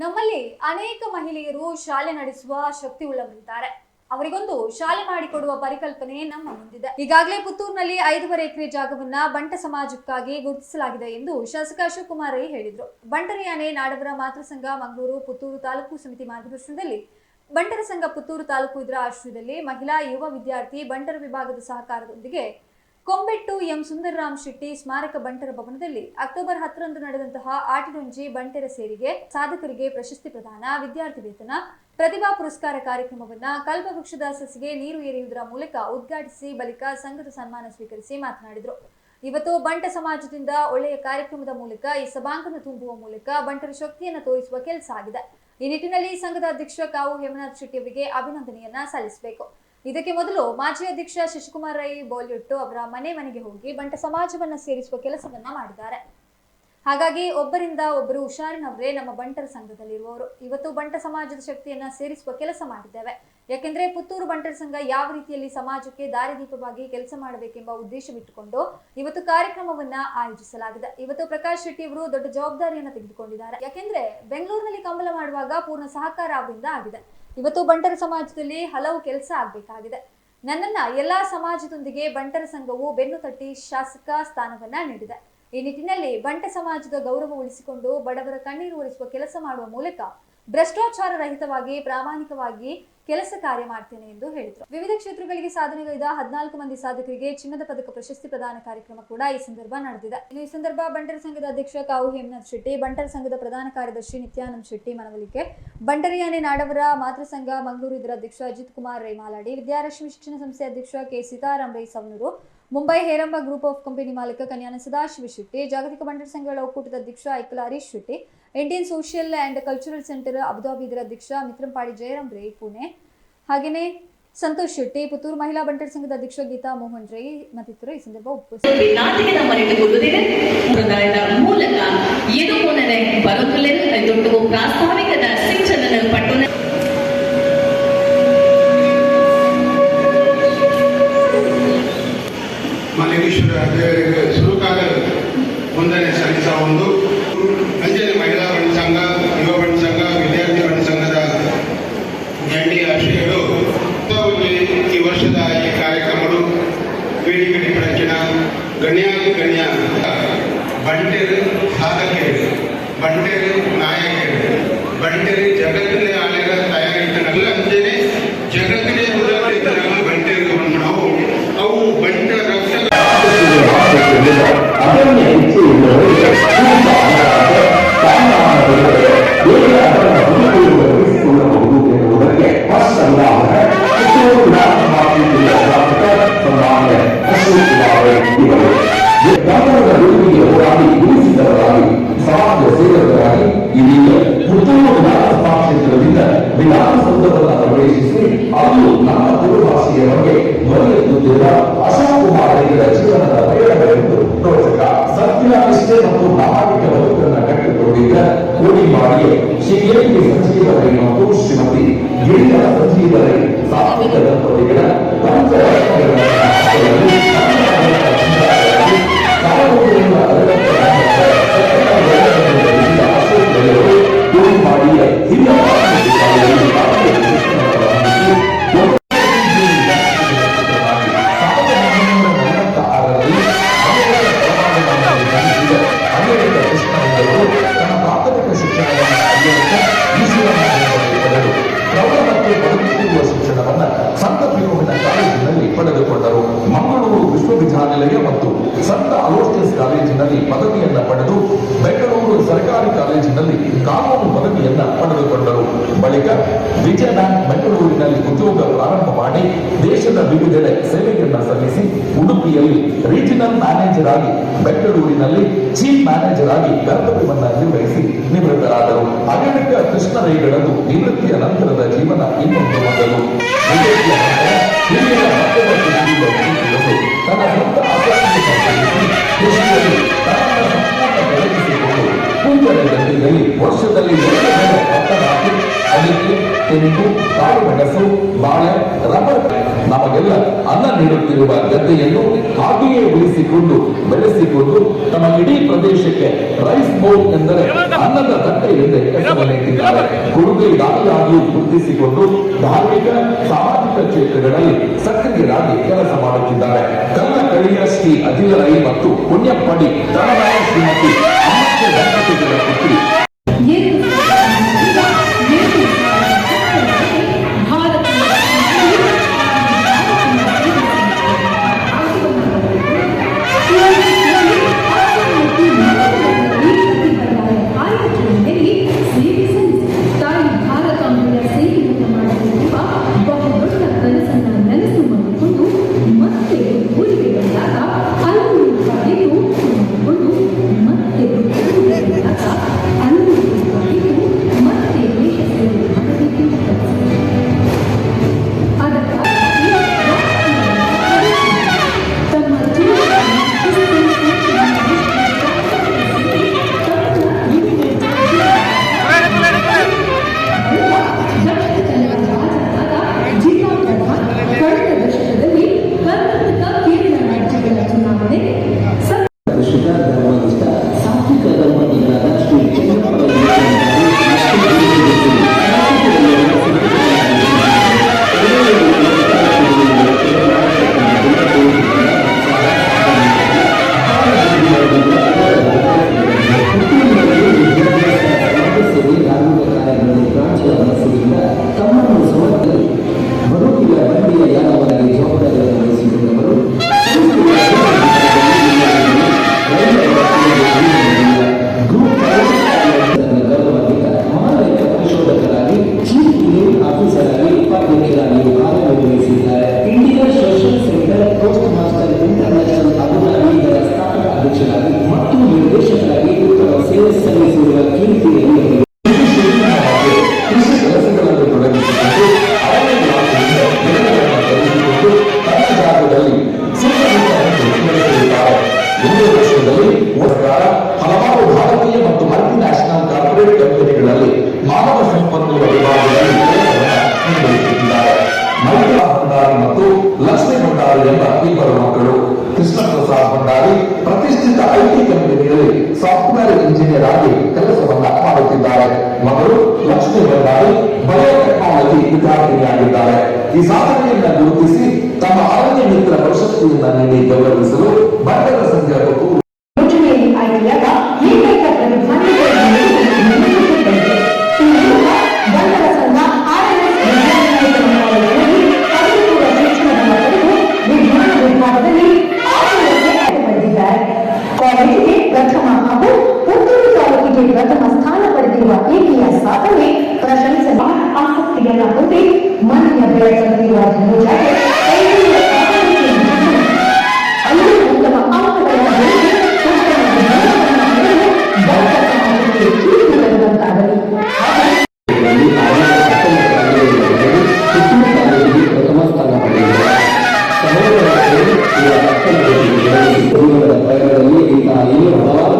ನಮ್ಮಲ್ಲಿ ಅನೇಕ ಮಹಿಳೆಯರು ಶಾಲೆ ನಡೆಸುವ ಶಕ್ತಿ ಉಳ್ಳವರಿದ್ದಾರೆ ಅವರಿಗೊಂದು ಶಾಲೆ ಮಾಡಿಕೊಡುವ ಪರಿಕಲ್ಪನೆ ನಮ್ಮ ಮುಂದಿದೆ. ಈಗಾಗಲೇ ಪುತ್ತೂರಿನಲ್ಲಿ ಐದೂವರೆ ಎಕರೆ ಜಾಗವನ್ನ ಬಂಟ ಸಮಾಜಕ್ಕಾಗಿ ಗುರುತಿಸಲಾಗಿದೆ ಎಂದು ಶಾಸಕ ಶಿವಕುಮಾರ್ ರೈ ಹೇಳಿದರು. ಬಂಟರಿಯಾನೆ ನಾಡವರ ಮಾತೃ ಸಂಘ ಮಂಗಳೂರು ಪುತ್ತೂರು ತಾಲೂಕು ಸಮಿತಿ ಮಾರ್ಗದರ್ಶನದಲ್ಲಿ ಬಂಟರ ಸಂಘ ಪುತ್ತೂರು ತಾಲೂಕು ಇದರ ಆಶ್ರಯದಲ್ಲಿ ಮಹಿಳಾ, ಯುವ ವಿದ್ಯಾರ್ಥಿ, ಬಂಟರ ವಿಭಾಗದ ಸಹಕಾರದೊಂದಿಗೆ ಕೊಂಬೆಟ್ಟು ಎಂ ಸುಂದರರಾಮ್ ಶೆಟ್ಟಿ ಸ್ಮಾರಕ ಬಂಟರ ಭವನದಲ್ಲಿ ಅಕ್ಟೋಬರ್ ಹತ್ತರಂದು ನಡೆದಂತಹ ಆಟಿಡೊಂಜಿ ಬಂಟರ ಸೇರಿಗೆ ಸಾಧಕರಿಗೆ ಪ್ರಶಸ್ತಿ ಪ್ರದಾನ, ವಿದ್ಯಾರ್ಥಿ ವೇತನ, ಪ್ರತಿಭಾ ಪುರಸ್ಕಾರ ಕಾರ್ಯಕ್ರಮವನ್ನ ಕಲ್ಪವೃಕ್ಷದ ಸಸಿಗೆ ನೀರು ಎರೆಯುವುದರ ಮೂಲಕ ಉದ್ಘಾಟಿಸಿ ಬಳಿಕ ಸಂಘದ ಸನ್ಮಾನ ಸ್ವೀಕರಿಸಿ ಮಾತನಾಡಿದರು. ಇವತ್ತು ಬಂಟ ಸಮಾಜದಿಂದ ಒಳ್ಳೆಯ ಕಾರ್ಯಕ್ರಮದ ಮೂಲಕ, ಈ ಸಭಾಂಗಣ ತುಂಬುವ ಮೂಲಕ ಬಂಟರ ಶಕ್ತಿಯನ್ನು ತೋರಿಸುವ ಕೆಲಸ ಆಗಿದೆ. ಈ ನಿಟ್ಟಿನಲ್ಲಿ ಸಂಘದ ಅಧ್ಯಕ್ಷ ಕಾವು ಹೇಮನಾಥ್ ಶೆಟ್ಟಿ ಅವರಿಗೆ ಅಭಿನಂದನೆಯನ್ನ ಸಲ್ಲಿಸಬೇಕು. ಇದಕ್ಕೆ ಮೊದಲು ಮಾಜಿ ಅಧ್ಯಕ್ಷ ಶಶಿಕುಮಾರ್ ರೈ ಬೋಲ್ಯುಟ್ಟು ಅವರ ಮನೆ ಮನೆಗೆ ಹೋಗಿ ಬಂಟ ಸಮಾಜವನ್ನ ಸೇರಿಸುವ ಕೆಲಸವನ್ನ ಮಾಡಿದ್ದಾರೆ. ಹಾಗಾಗಿ ಒಬ್ಬರಿಂದ ಒಬ್ಬರು ಹುಷಾರಿನವರೇ ನಮ್ಮ ಬಂಟರ ಸಂಘದಲ್ಲಿರುವವರು. ಇವತ್ತು ಬಂಟ ಸಮಾಜದ ಶಕ್ತಿಯನ್ನ ಸೇರಿಸುವ ಕೆಲಸ ಮಾಡಿದ್ದೇವೆ. ಯಾಕೆಂದ್ರೆ ಪುತ್ತೂರು ಬಂಟರ ಸಂಘ ಯಾವ ರೀತಿಯಲ್ಲಿ ಸಮಾಜಕ್ಕೆ ದಾರಿದೀಪವಾಗಿ ಕೆಲಸ ಮಾಡಬೇಕೆಂಬ ಉದ್ದೇಶವಿಟ್ಟುಕೊಂಡು ಇವತ್ತು ಕಾರ್ಯಕ್ರಮವನ್ನ ಆಯೋಜಿಸಲಾಗಿದೆ. ಇವತ್ತು ಪ್ರಕಾಶ್ ಶೆಟ್ಟಿ ಅವರು ದೊಡ್ಡ ಜವಾಬ್ದಾರಿಯನ್ನು ತೆಗೆದುಕೊಂಡಿದ್ದಾರೆ. ಯಾಕೆಂದ್ರೆ ಬೆಂಗಳೂರಿನಲ್ಲಿ ಕಂಬಲ ಮಾಡುವಾಗ ಪೂರ್ಣ ಸಹಕಾರ ಅವರಿಂದ ಆಗಿದೆ. ಇವತ್ತು ಬಂಟರ ಸಮಾಜದಲ್ಲಿ ಹಲವು ಕೆಲಸ ಆಗಬೇಕಾಗಿದೆ. ನನ್ನನ್ನ ಎಲ್ಲಾ ಸಮಾಜದೊಂದಿಗೆ ಬಂಟರ ಸಂಘವು ಬೆನ್ನು ತಟ್ಟಿ ಶಾಸಕ ಸ್ಥಾನವನ್ನ ನೀಡಿದೆ. ಈ ನಿಟ್ಟಿನಲ್ಲಿ ಬಂಟ ಸಮಾಜದ ಗೌರವ ಉಳಿಸಿಕೊಂಡು ಬಡವರ ಕಣ್ಣೀರು ಒರೆಸುವ ಕೆಲಸ ಮಾಡುವ ಮೂಲಕ ಭ್ರಷ್ಟಾಚಾರ ರಹಿತವಾಗಿ ಪ್ರಾಮಾಣಿಕವಾಗಿ ಕೆಲಸ ಕಾರ್ಯ ಮಾಡ್ತೇನೆ ಎಂದು ಹೇಳಿದರು. ವಿವಿಧ ಕ್ಷೇತ್ರಗಳಿಗೆ ಸಾಧನೆಗೈದ ಹದಿನಾಲ್ಕು ಮಂದಿ ಸಾಧಕರಿಗೆ ಚಿನ್ನದ ಪದಕ ಪ್ರಶಸ್ತಿ ಪ್ರದಾನ ಕಾರ್ಯಕ್ರಮ ಕೂಡ ಈ ಸಂದರ್ಭ ನಡೆದಿದೆ. ಈ ಸಂದರ್ಭ ಬಂಟರ ಸಂಘದ ಅಧ್ಯಕ್ಷ ಕಾವು ಹೇಮನಾಥ್ ಶೆಟ್ಟಿ, ಬಂಟರ ಸಂಘದ ಪ್ರಧಾನ ಕಾರ್ಯದರ್ಶಿ ನಿತ್ಯಾನಂದ್ ಶೆಟ್ಟಿ ಮನವೊಲಿಕೆ, ಬಂಟರಿಯಾನೆ ನಾಡವರ ಮಾತೃ ಸಂಘ ಮಂಗಳೂರು ಇದರ ಅಧ್ಯಕ್ಷ ಅಜಿತ್ ಕುಮಾರ್ ರೈ ಮಾಲಾಡಿ ವಿದ್ಯಾರಶ್ಮಿ ಶಿಕ್ಷಣ ಸಂಸ್ಥೆ ಅಧ್ಯಕ್ಷ K Seetharam Rai Savanur Mumbai Heramba group of company ಮಾಲೀಕ ಕನ್ಯಾನ ಸದಾಶಿವ ಶೆಟ್ಟಿ, ಜಾಗತಿಕ ಬಂಟರ ಸಂಘಗಳ ಒಕ್ಕೂಟದ ಅಧ್ಯಕ್ಷ Aikala Harish Shetty Indian social and cultural centre Abu Dhabi ಇದರ ಅಧ್ಯಕ್ಷ ಮಿತ್ರಂಪಾಡಿ ಜಯರಾಮ್ ರೈ, ಪುಣೆ. ಹಾಗೆಯೇ ಸಂತೋಷ್ ಶೆಟ್ಟಿ, ಪುತ್ತೂರು ಮಹಿಳಾ ಬಂಟರ ಸಂಘದ ಅಧ್ಯಕ್ಷ ಗೀತಾ ಮೋಹನ್ ರೈ ಮತ್ತಿತರರು ಈ ಸಂದರ್ಭ ಉಪಸ್ಥಿತರಿದ್ದರು. ಗಣ್ಯ ಬಂಟೇರು ಸಾಧಕರು ಬಂಟೇರು ನಾಯಕರು ಬಂಟೇರು ಜಗತ್ತಿನ ಆಳೆಗಳ ತಯಾರಿತನಲ್ಲ ಅಂತೇನೆ ಜಗತ್ತಿನ ಉದಾಹರಣೆ ಬಂಟೇರು ನಾವು ಅವು ಬಂಟ ರಕ್ಷಕ terdiri dari satu dalam ಸರ್ಕಾರಿ ಕಾಲೇಜಿನಲ್ಲಿ ಕಾನೂನು ಪದವಿಯನ್ನ ಪಡೆದುಕೊಂಡರು. ಬಳಿಕ ವಿಜಯ ಬ್ಯಾಂಕ್ ಬೆಂಗಳೂರಿನಲ್ಲಿ ಉದ್ಯೋಗ ಪ್ರಾರಂಭ ಮಾಡಿ ದೇಶದ ವಿವಿಧೆಡೆ ಸೇವೆಯನ್ನ ಸಲ್ಲಿಸಿ ಉಡುಪಿಯಲ್ಲಿ ರೀಜನಲ್ ಮ್ಯಾನೇಜರ್ ಆಗಿ ಬೆಂಗಳೂರಿನಲ್ಲಿ ಚೀಫ್ ಮ್ಯಾನೇಜರ್ ಆಗಿ ಕರ್ತವ್ಯವನ್ನ ನಿರ್ವಹಿಸಿ ನಿವೃತ್ತರಾದರು. ಅಗಣಿಕ ಕೃಷ್ಣರೈಗಳನ್ನು ನಿವೃತ್ತಿಯ ನಂತರದ ಜೀವನ ಇನ್ನೊಂದು ಮೊದಲು. ವರ್ಷದಲ್ಲಿ ಎರಡು ಅದಕ್ಕೆ ತೆಂಗು ಕಾಳು ಮೆಣಸು ಬಾಳೆ, ರಬ್ಬರ್ ನಮಗೆಲ್ಲ ಅನ್ನ ನೀಡುತ್ತಿರುವ ಗದ್ದೆಯನ್ನು ಹಾಗೆಯೇ ಉಳಿಸಿಕೊಂಡು, ಬೆಳೆಸಿಕೊಂಡು ತಮ್ಮ ಇಡೀ ಪ್ರದೇಶಕ್ಕೆ ರೈಸ್ ಬೌಲ್ ಎಂದರೆ ಅನ್ನದ ತಟ್ಟೆ ಎಂದೇ ಹೆಸರಿದ್ದಾರೆ ಕೊಡುಗೆಗಾಗಿಯಾಗಿ ಗುರುತಿಸಿಕೊಂಡು ಧಾರ್ಮಿಕ, ಸಾಮಾಜಿಕ ಕ್ಷೇತ್ರಗಳಲ್ಲಿ ಸಕ್ರಿಯರಾಗಿ ಕೆಲಸ ಮಾಡುತ್ತಿದ್ದಾರೆ. ತನ್ನ ಕಳಿಯ ಶ್ರೀ ಅದಿಲರೈ ಮತ್ತು ಪುಣ್ಯಪ್ಪಡಿ ತನ್ನ ಶ್ರೀಮತಿ ಭಾಗಿಯಾಗಿದ್ದಾರೆ ಈ ಸಾಧನೆಯನ್ನ ಗುರುತಿಸಿ ತಮ್ಮ ಆರೋಗ್ಯ ಮಿತ್ರ ಪ್ರಶಸ್ತಿಯನ್ನ ನೀಡಿ ಗೌರವಿಸಲು ಬಂಡರ ಸಂಘ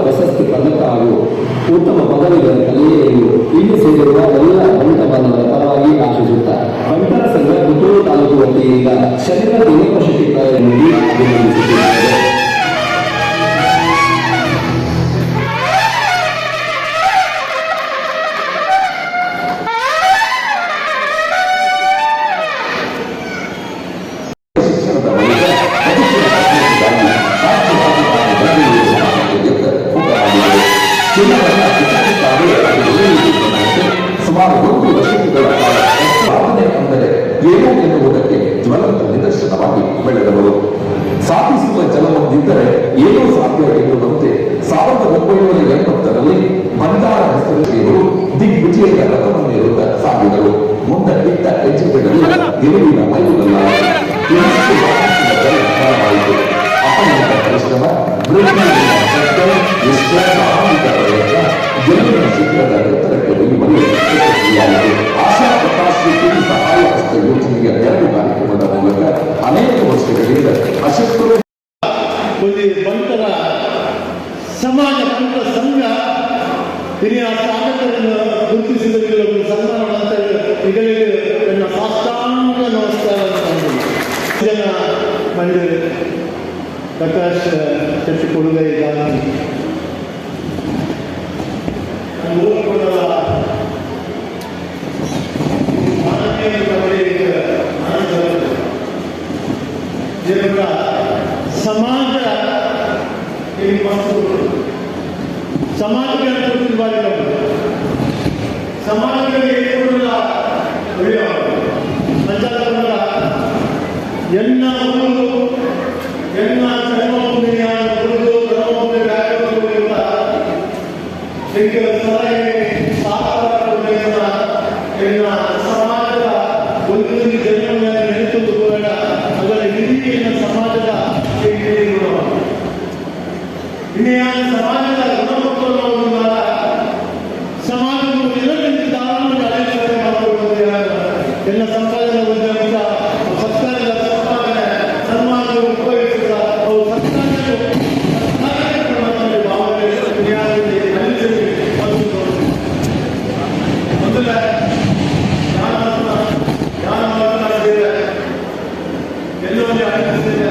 ಪ್ರಶಸ್ತಿ ಪದಕ ಹಾಗೂ ಉತ್ತಮ ಪದವಿಗಳ ಕಲೆಯೆಂದು ಇಲ್ಲಿ ಸೇರಿರುವ ಎಲ್ಲ ಬಂಟ ಬಾಂಧವರ ಪರವಾಗಿ ಆಶಿಸುತ್ತಾರೆ. ಬಂಟರ ಸಂಘ ಪುತ್ತೂರು ತಾಲೂಕು ವತಿಯಿಂದ ಶನಿವಾರ ಗೆಲುವಿನ ಐದಲ್ಲ ಎಷ್ಟು ಆಯಿತು ಅಪಾಯದ ಪರಿಶ್ರಮ ಅನೇಕ ವರ್ಷಗಳಿಂದ ಅಶಕ್ತರು ಬಂತರ ಸಮಾಜ, ಬಂಟ ಸಂಘ ಹಿರಿಯ ಸಾಧಕರನ್ನು ಗುರುತಿಸಿದ ಸನ್ಮಾನ ಈಗಲೇ ಪ್ರಕಾಶ್ ಚರ್ಚೆ ಕೊಡುಗೆ ಇದ್ದಾನೆ ಸಮಾಜ ಸಮಾಜಕ್ಕೆ ಅನುಕೂಲವಾಗಿರಬೇಕು ಸಮಾಜಕ್ಕೆ ಏನುಲ್ಲ ಒಳ್ಳೆಯ ಸಂಚಾರ ಎಲ್ಲ ಊರು ఇవాళ సమాజంలో గుణముఖంలో ఉన్న ద్వారా సమాజంలో నిరోధించి దారులను కలయించడం మాత్రమే ಎಲ್ಲ ಸಂಪಾದನೆ ಉದ್ಯಮಿಕ ಸರ್ಕಾರದ ಸಮಾಜ ಸನ್ಮಾನ ಉಪಯೋಗಿಸಿದ ಅವರು ಸರ್ಕಾರಕ್ಕೆ ಭಾವನೆ ಕಲಿಸಲಿ ಮತ್ತು ಮೊದಲ ಎಲ್ಲವನ್ನೇ ಅನುಭವಿಸಿದೆ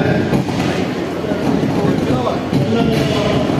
ಎಲ್ಲ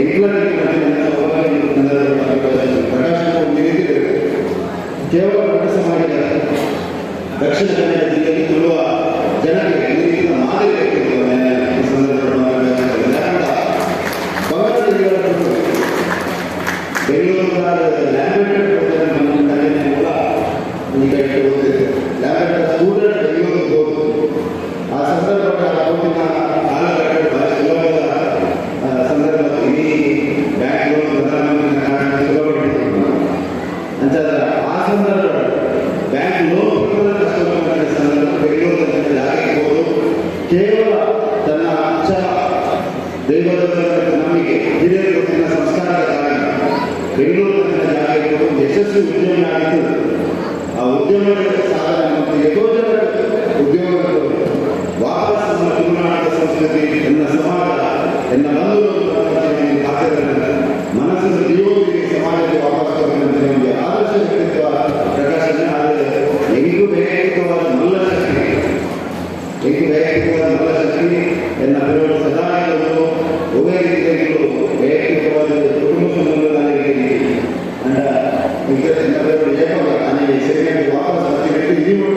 এগুলো Grazie.